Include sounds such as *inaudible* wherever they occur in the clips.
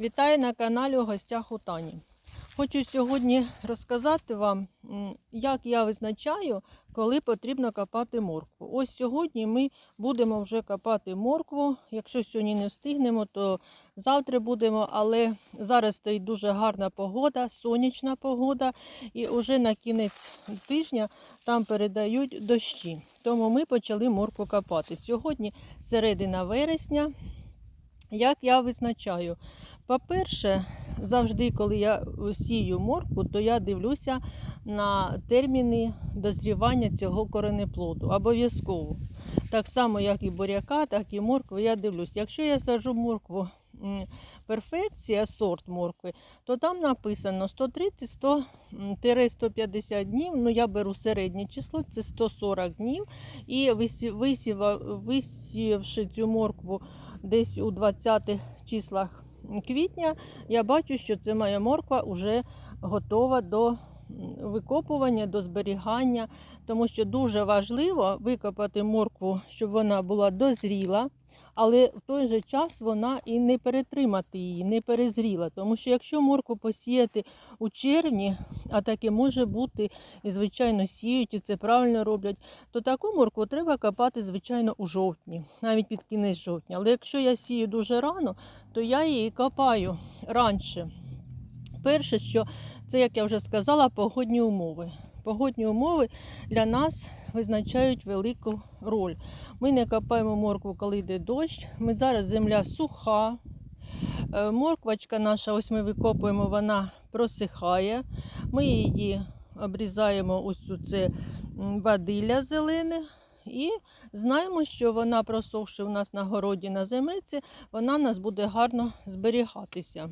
Вітаю на каналі у гостях у Тані. Хочу сьогодні розказати вам, як я визначаю, коли потрібно копати моркву. Ось сьогодні ми будемо вже копати моркву. Якщо сьогодні не встигнемо, то завтра будемо. Але зараз стоїть дуже гарна погода, сонячна погода, і вже на кінець тижня там передають дощі. Тому ми почали моркву копати. Сьогодні середина вересня. Як я визначаю? По-перше, завжди, коли я сію моркву, то я дивлюся на терміни дозрівання цього коренеплоду. Обов'язково. Так само, як і буряка, так і моркви, я дивлюсь. Якщо я сажу моркву перфекція, сорт моркви, то там написано 130-150 днів. Ну, я беру середнє число, це 140 днів. І висі- висівши цю моркву десь у 20 числах квітня, я бачу, що це моя морква вже готова до викопування, до зберігання, тому що дуже важливо викопати моркву, щоб вона була дозріла. Але в той же час вона і не перетримати її, не перезріла. Тому що якщо моркву посіяти у червні, а таке може бути, і звичайно сіють, і це правильно роблять, то таку моркву треба копати, звичайно, у жовтні, навіть під кінець жовтня. Але якщо я сію дуже рано, то я її копаю раніше. Перше, що це, як я вже сказала, погодні умови. Погодні умови для нас визначають велику роль. Ми не копаємо моркву, коли йде дощ. Ми зараз земля суха. Е, Морквочка наша, ось ми викопуємо, вона просихає. Ми її обрізаємо ось це бадилля зелене. І знаємо, що вона, просохши у нас на городі на земельці, вона нас буде гарно зберігатися.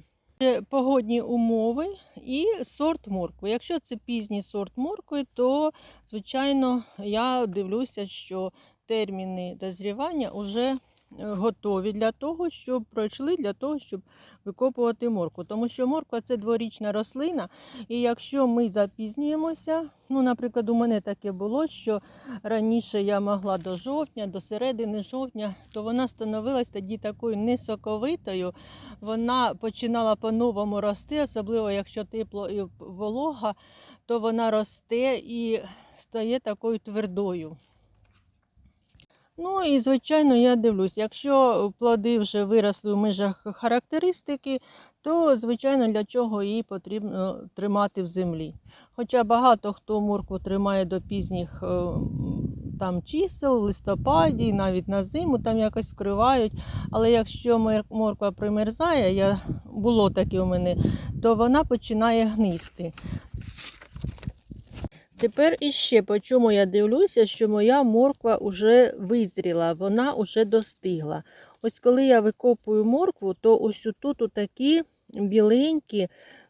Погодні умови і сорт моркви. Якщо це пізній сорт моркви, то звичайно я дивлюся, що терміни дозрівання вже готові для того, щоб пройшли для того, щоб викопувати моркву. Тому що морква це дворічна рослина, і якщо ми запізнюємося, ну, наприклад, у мене таке було, що раніше я могла до жовтня, до середини жовтня, то вона становилась тоді такою несоковитою. Вона починала по-новому рости, особливо якщо тепло і волога, то вона росте і стає такою твердою. Ну і звичайно, я дивлюсь, якщо плоди вже виросли в межах характеристики, то звичайно для чого її потрібно тримати в землі. Хоча багато хто моркву тримає до пізніх е, там чисел, листопаді, навіть на зиму там якось скривають. Але якщо морква примерзає, я, було таке у мене, то вона починає гнисти. Тепер іще по чому я дивлюся, що моя морква вже визріла, вона вже достигла. Ось коли я викопую моркву, то ось тут такі біленькі,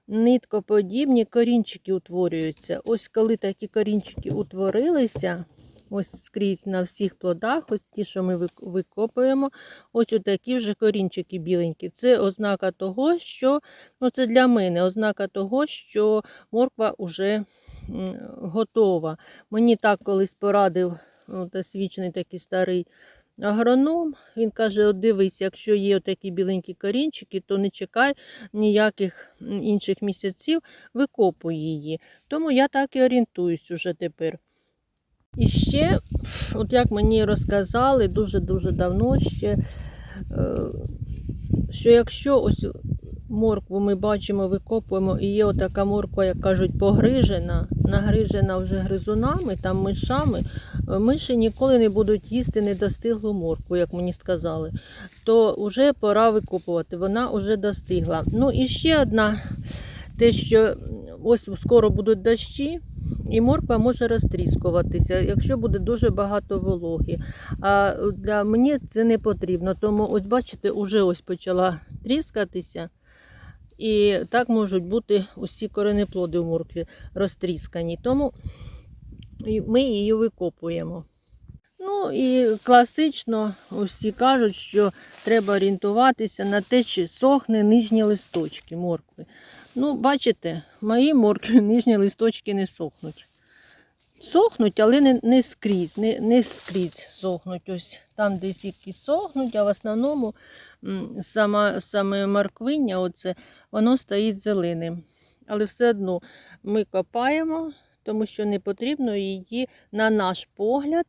ниткоподібні корінчики утворюються. Ось коли такі корінчики утворилися, ось скрізь на всіх плодах, ось ті, що ми викопуємо, ось такі вже корінчики біленькі. Це ознака того, що ну це для мене ознака того, що морква вже готова. Мені так колись порадив ну, досвідчений такий старий агроном. Він каже: от дивись, якщо є такі біленькі корінчики, то не чекай ніяких інших місяців, викопуй її. Тому я так і орієнтуюсь уже тепер. І ще, от як мені розказали дуже-дуже давно ще, е, що якщо ось моркву ми бачимо, викопуємо, і є отака морква, як кажуть, погрижена, нагрижена вже гризунами, там мишами, миші ніколи не будуть їсти недостиглу моркву, як мені сказали, то вже пора викопувати, вона вже достигла. Ну і ще одна, те, що ось скоро будуть дощі, і морква може розтріскуватися, якщо буде дуже багато вологи. А для мені це не потрібно. Тому, ось бачите, уже ось почала тріскатися. І так можуть бути усі коренеплоди в моркві розтріскані. Тому ми її викопуємо. Ну і класично усі кажуть, що треба орієнтуватися на те, чи сохне нижні листочки моркви. Ну, бачите, мої моркви *laughs* нижні листочки не сохнуть. Сохнуть, але не, не скрізь, не, не скрізь сохнуть. Ось там десь які сохнуть, а в основному сама, саме морквиння, оце, воно стоїть зеленим. Але все одно ми копаємо, тому що не потрібно її, на наш погляд,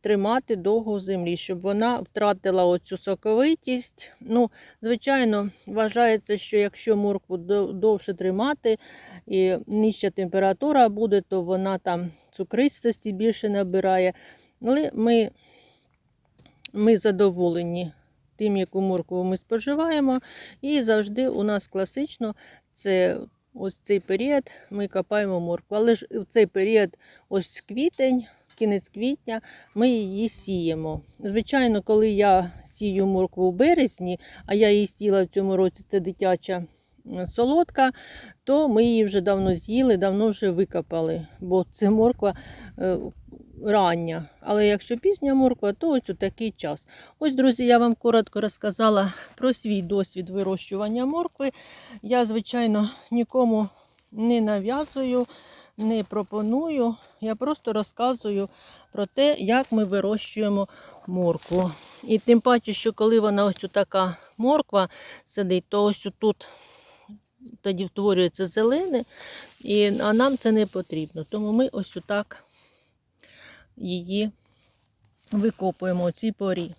тримати довго в землі, щоб вона втратила оцю соковитість. Ну, звичайно, вважається, що якщо моркву довше тримати і нижча температура буде, то вона там цукристості більше набирає. Але ми, ми задоволені тим, яку моркву ми споживаємо. І завжди у нас класично це ось цей період ми копаємо моркву. Але ж в цей період, ось квітень, кінець квітня, ми її сіємо. Звичайно, коли я сію моркву в березні, а я її сіла в цьому році, це дитяча солодка, то ми її вже давно з'їли, давно вже викопали, бо це морква е, рання. Але якщо пізня морква, то ось у такий час. Ось, друзі, я вам коротко розказала про свій досвід вирощування моркви. Я, звичайно, нікому не нав'язую, не пропоную. Я просто розказую про те, як ми вирощуємо моркву. І тим паче, що коли вона ось така морква сидить, то ось тут тоді втворюється зелене, і, а нам це не потрібно. Тому ми ось отак її викопуємо у цій порі.